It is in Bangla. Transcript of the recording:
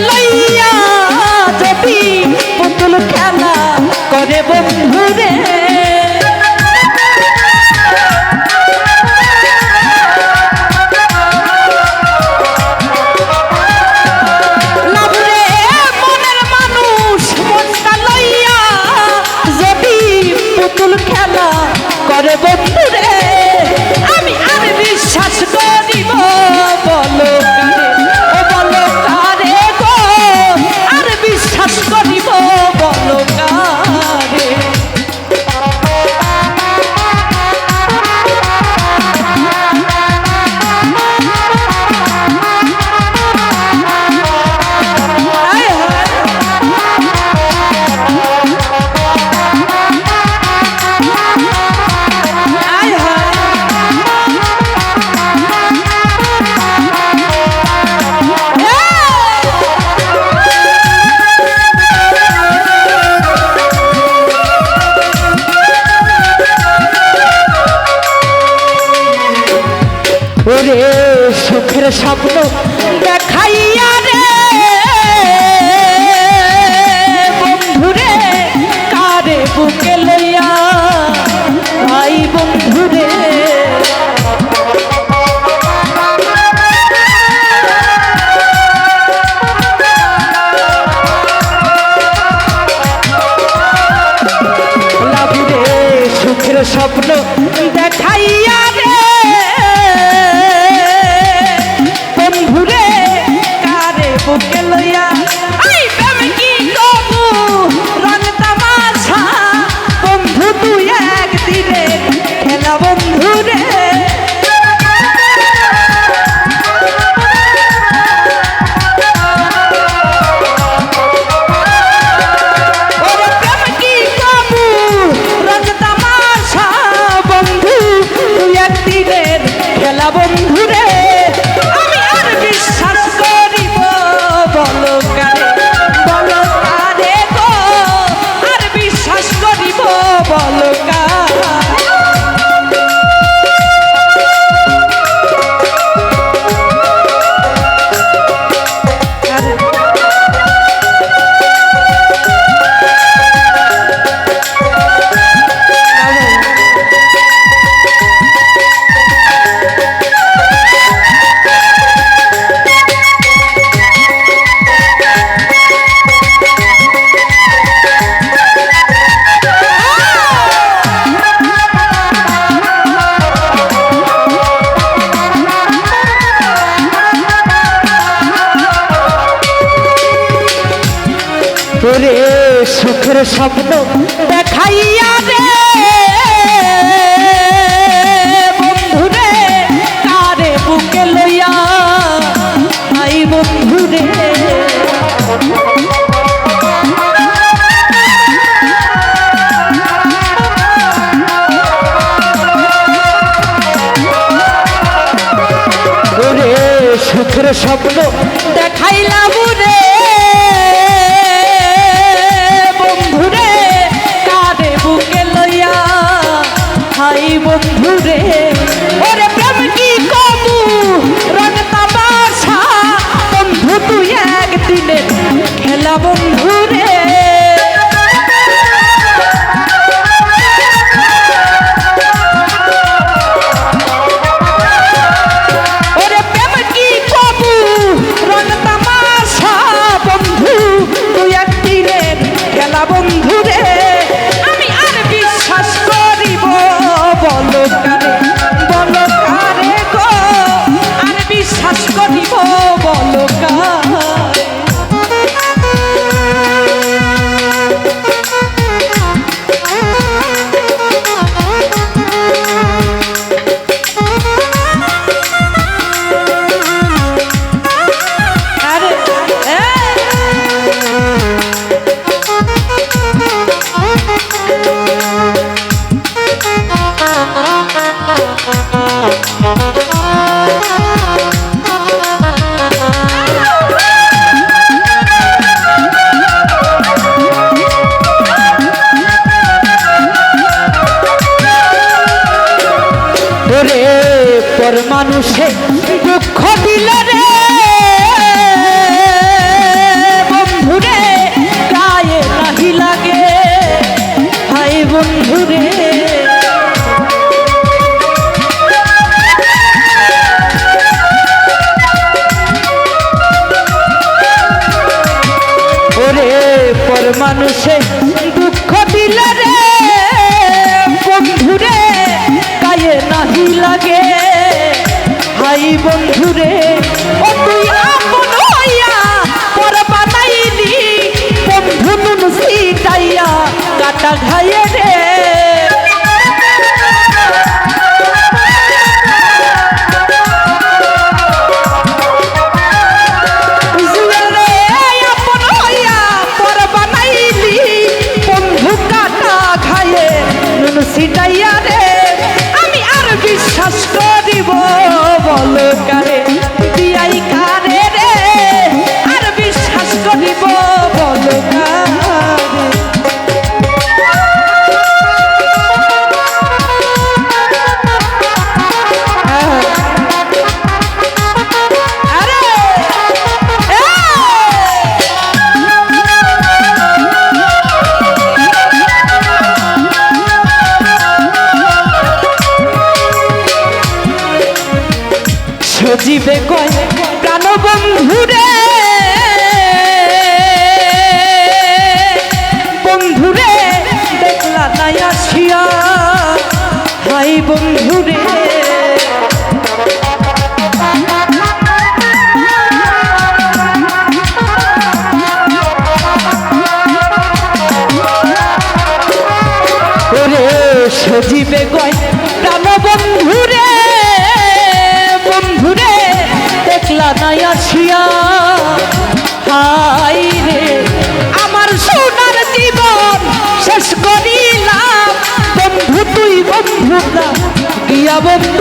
লই সুখের স্বপ্ন দেখাইয়া রে। বন্ধুরে কারে বুকে তোরে সুখের স্বপ্ন দেখাইয়া রে সুখের স্বপ্ন দেখাইলাম রে। হাই বন্ধুরে ওরে প্রেম কি কবু রং তামাশা। বন্ধু তুই একদিনে খেলা বন্ধু। মানুষে দুঃখ দিল রে বন্ধুরে কায়ে নাহি লাগে। হাই বন্ধুরে সজীবে কয় প্রাণ বন্ধুরে বন্ধুরে দেখলা নাই আসিয়া। হাই রে, আমার সোনার জীবন শেষ করিলাম। বন্ধু তুই বন্ধু গিয়া বন্ধু